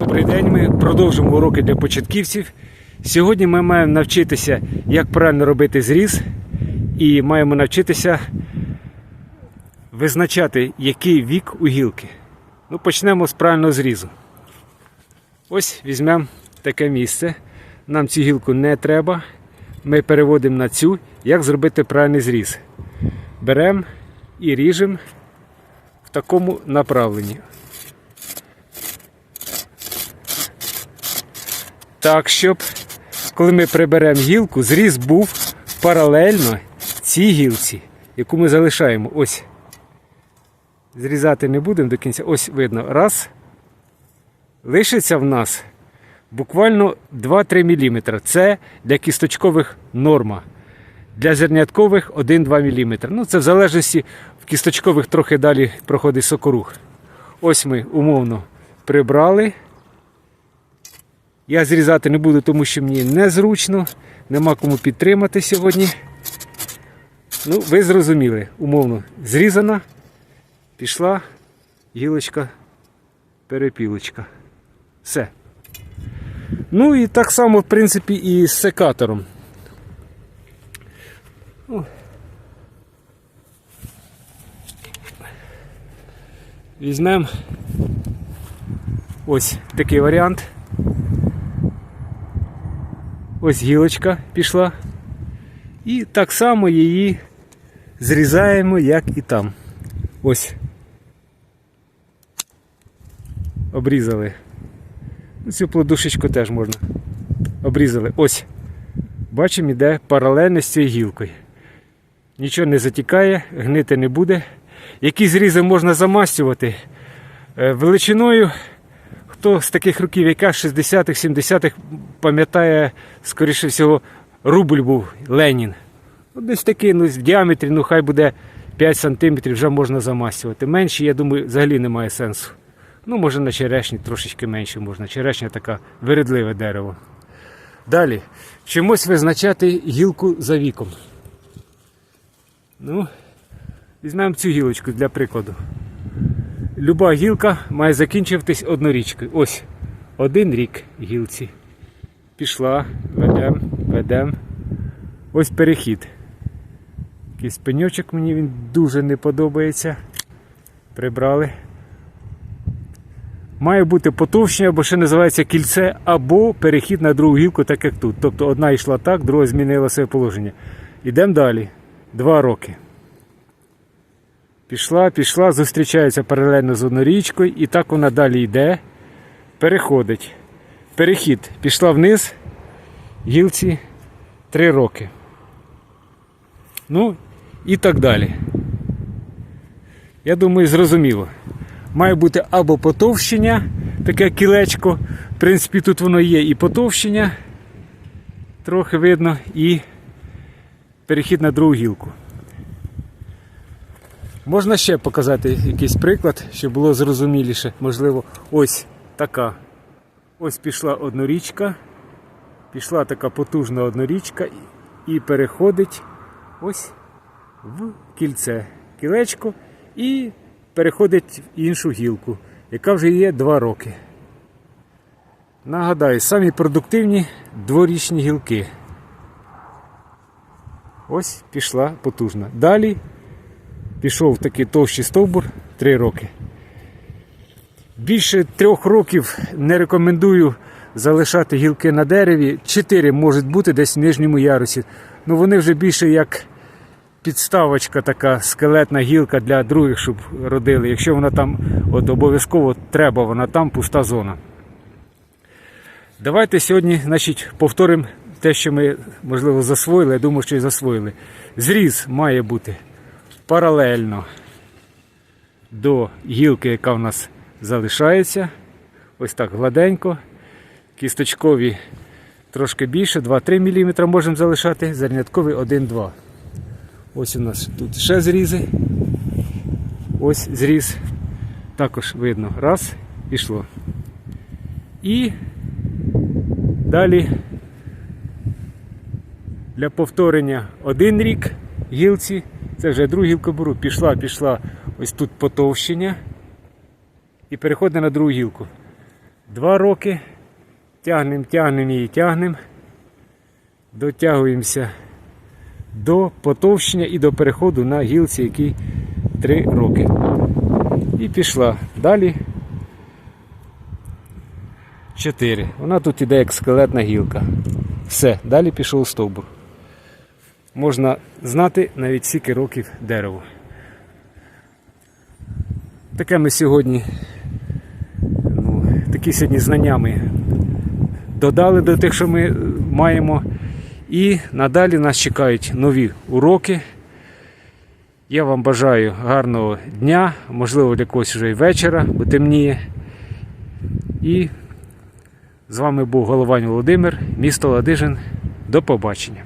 Добрий день, ми продовжимо уроки для початківців. Сьогодні ми маємо навчитися, як правильно робити зріз, і маємо навчитися визначати, який вік у гілки. Ну, почнемо з правильного зрізу. Ось візьмемо таке місце. Нам цю гілку не треба. Ми переводимо на цю, як зробити правильний зріз. Беремо і ріжемо в такому направленні. Так, щоб коли ми приберемо гілку, зріз був паралельно цій гілці, яку ми залишаємо. Ось. Зрізати не будемо до кінця. Ось видно. Раз. Лишиться в нас буквально 2-3 мм. Це для кісточкових норма. Для зерняткових 1-2 мм. Ну, це в залежності в кісточкових трохи далі проходить сокорух. Ось ми умовно прибрали. Я зрізати не буду, тому що мені незручно, нема кому підтримати сьогодні. Ну, ви зрозуміли, умовно, зрізана, пішла гілочка, перепілочка. Все. Ну і так само, в принципі, і з секатором. Візьмемо ось такий варіант. Ось гілочка пішла. І так само її зрізаємо, як і там. Ось. Обрізали. Ну, Цю плодушечку теж можна. Обрізали. Ось. Бачимо, іде паралельно з цією гілкою. Нічого не затікає, гнити не буде. Які зрізи можна замастювати Е, величиною хто з таких років, яка 60-х, 70-х пам'ятає, скоріше всього, рубль був Ленін. Ну, десь такий ну, в діаметрі, ну хай буде 5 см, вже можна замастювати. Менші, я думаю, взагалі немає сенсу. Ну, може на черешні трошечки менше можна. Черешня така виридливе дерево. Далі. Чимось визначати гілку за віком. Ну, візьмемо цю гілочку для прикладу. Люба гілка має закінчуватись однорічкою. Ось один рік гілці. Пішла, ведем, ведем. Ось перехід. Якийсь пеньочок мені він дуже не подобається. Прибрали. Має бути потовщення, або ще називається кільце, або перехід на другу гілку, так як тут. Тобто одна йшла так, друга змінила своє положення. Йдемо далі. Два роки. Пішла, пішла, зустрічається паралельно з однорічкою, і так вона далі йде, переходить. Перехід пішла вниз, гілці 3 роки. Ну і так далі. Я думаю, зрозуміло. Має бути або потовщення, таке кілечко. В принципі, тут воно є і потовщення, трохи видно, і перехід на другу гілку. Можна ще показати якийсь приклад, щоб було зрозуміліше. Можливо, ось така. Ось пішла однорічка, пішла така потужна однорічка і переходить ось в кільце. Кілечко і переходить в іншу гілку, яка вже є 2 роки. Нагадаю, самі продуктивні дворічні гілки. Ось пішла потужна. Далі пішов такий товщий стовбур 3 роки. Більше трьох років не рекомендую залишати гілки на дереві. Чотири можуть бути десь в нижньому ярусі. Ну вони вже більше як підставочка, така скелетна гілка для других, щоб родили. Якщо вона там от обов'язково треба, вона там пуста зона. Давайте сьогодні значить, повторимо те, що ми, можливо, засвоїли. Я думаю, що і засвоїли. Зріз має бути паралельно до гілки, яка в нас залишається. Ось так гладенько. Кісточкові трошки більше, 2-3 мм можемо залишати, зерняткові 1-2. Ось у нас тут ще зрізи. Ось зріз. Також видно. Раз, пішло. І далі для повторення один рік гілці. Це вже другу гілку беру. Пішла, пішла ось тут потовщення. І переходить на другу гілку. Два роки. Тягнем, тягнем її, тягнем. Дотягуємося до потовщення і до переходу на гілці, які 3 роки. І пішла. Далі 4. Вона тут іде як скелетна гілка. Все, далі пішов стовбур. Можна знати навіть скільки років дереву. Таке ми сьогодні, ну, такі сьогодні знання ми додали до тих, що ми маємо. І надалі нас чекають нові уроки. Я вам бажаю гарного дня, можливо, для когось вже й вечора, бо темніє. І з вами був Головань Володимир, місто Ладижин. До побачення.